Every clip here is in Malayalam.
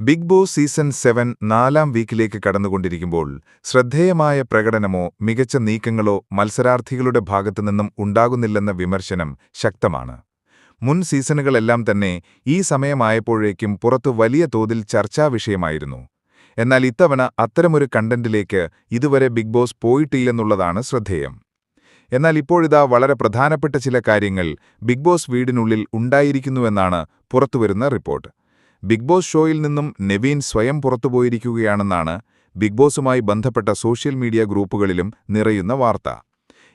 ബിഗ് ബോസ് സീസൺ സെവൻ നാലാം വീക്കിലേക്ക് കടന്നുകൊണ്ടിരിക്കുമ്പോൾ ശ്രദ്ധേയമായ പ്രകടനമോ മികച്ച നീക്കങ്ങളോ മത്സരാർത്ഥികളുടെ ഭാഗത്തുനിന്നും ഉണ്ടാകുന്നില്ലെന്ന വിമർശനം ശക്തമാണ്. മുൻ സീസണുകളെല്ലാം തന്നെ ഈ സമയമായപ്പോഴേക്കും പുറത്തു വലിയ തോതിൽ ചർച്ചാ വിഷയമായിരുന്നു. എന്നാൽ ഇത്തവണ അത്തരമൊരു കണ്ടന്റിലേക്ക് ഇതുവരെ ബിഗ് ബോസ് പോയിട്ടില്ലെന്നുള്ളതാണ് ശ്രദ്ധേയം. എന്നാൽ ഇപ്പോഴിതാ വളരെ പ്രധാനപ്പെട്ട ചില കാര്യങ്ങൾ ബിഗ് ബോസ് വീടിനുള്ളിൽ ഉണ്ടായിരിക്കുന്നുവെന്നാണ് പുറത്തുവരുന്ന റിപ്പോർട്ട്. ബിഗ് ബോസ് ഷോയിൽ നിന്നും നെവീൻ സ്വയം പുറത്തുപോയിരിക്കുകയാണെന്നാണ് ബിഗ് ബോസുമായി ബന്ധപ്പെട്ട സോഷ്യൽ മീഡിയ ഗ്രൂപ്പുകളിലും നിറയുന്ന വാർത്ത.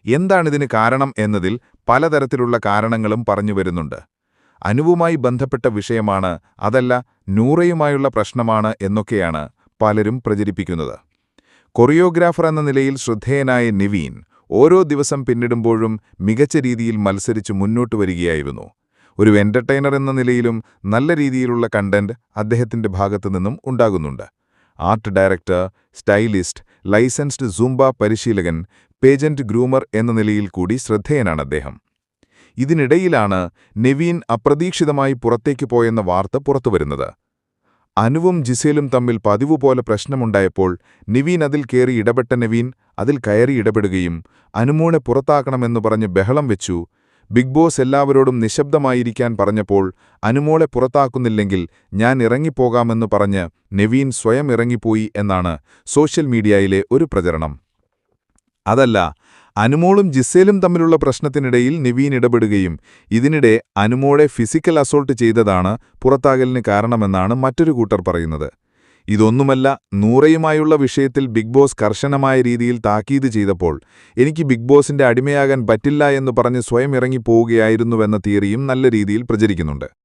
എന്താണിതിന് കാരണം എന്നതിൽ പലതരത്തിലുള്ള കാരണങ്ങളും പറഞ്ഞു വരുന്നുണ്ട്. അനുവുമായി ബന്ധപ്പെട്ട വിഷയമാണ് അതല്ല നൂറയുമായുള്ള പ്രശ്നമാണ് എന്നൊക്കെയാണ് പലരും പ്രചരിപ്പിക്കുന്നത്. കൊറിയോഗ്രാഫർ എന്ന നിലയിൽ ശ്രദ്ധേയനായ നിവീൻ ഓരോ ദിവസം പിന്നിടുമ്പോഴും മികച്ച രീതിയിൽ മത്സരിച്ച് മുന്നോട്ട് വരികയായിരുന്നു. ഒരു എന്റർടൈനർ എന്ന നിലയിലും നല്ല രീതിയിലുള്ള കണ്ടന്റ് അദ്ദേഹത്തിന്റെ ഭാഗത്തു നിന്നും ഉണ്ടാകുന്നുണ്ട്. Art director stylist licensed zumba പരിശീലകൻ പേജന്റ് ഗ്രൂമർ എന്ന നിലയിൽ കൂടി ശ്രദ്ധേയനാണ് അദ്ദേഹം. ഇതിനിടയിലാണ് നെവീൻ അപ്രതീക്ഷിതമായി പുറത്തേക്ക് പോയെന്ന വാർത്ത പുറത്തുവരുന്നത്. അനുവും ജിസേലും തമ്മിൽ പതിവുപോലെ പ്രശ്നമുണ്ടായപ്പോൾ നിവീൻ അതിൽ കയറി ഇടപെട്ട നവീൻ അതിൽ കയറി ഇടപെടുകയും അനുമോണെ പുറത്താക്കണമെന്നു പറഞ്ഞ് ബഹളം വെച്ചു ബിഗ് ബോസ് എല്ലാവരോടും നിശബ്ദമായിരിക്കാൻ പറഞ്ഞപ്പോൾ അനുമോളെ പുറത്താക്കുന്നില്ലെങ്കിൽ ഞാൻ ഇറങ്ങിപ്പോകാമെന്ന് പറഞ്ഞ് നെവീൻ സ്വയം ഇറങ്ങിപ്പോയി എന്നാണ് സോഷ്യൽ മീഡിയയിലെ ഒരു പ്രചരണം. അതല്ല അനുമോളും ജിസേലും തമ്മിലുള്ള പ്രശ്നത്തിനിടയിൽ നിവീൻ ഇടപെടുകയും ഇതിനിടെ അനുമോളെ ഫിസിക്കൽ അസോൾട്ട് ചെയ്തതാണ് പുറത്താകലിന് കാരണമെന്നാണ് മറ്റൊരു കൂട്ടർ പറയുന്നത്. ഇതൊന്നുമല്ല നൂറയുമായുള്ള വിഷയത്തിൽ ബിഗ് ബോസ് കർശനമായ രീതിയിൽ താക്കീത് ചെയ്തപ്പോൾ എനിക്ക് ബിഗ് ബോസിന്റെ അടിമയാകാൻ പറ്റില്ല എന്ന് പറഞ്ഞ് സ്വയം ഇറങ്ങിപ്പോവുകയായിരുന്നുവെന്ന തിയറിയും നല്ല രീതിയിൽ പ്രചരിക്കുന്നുണ്ട്.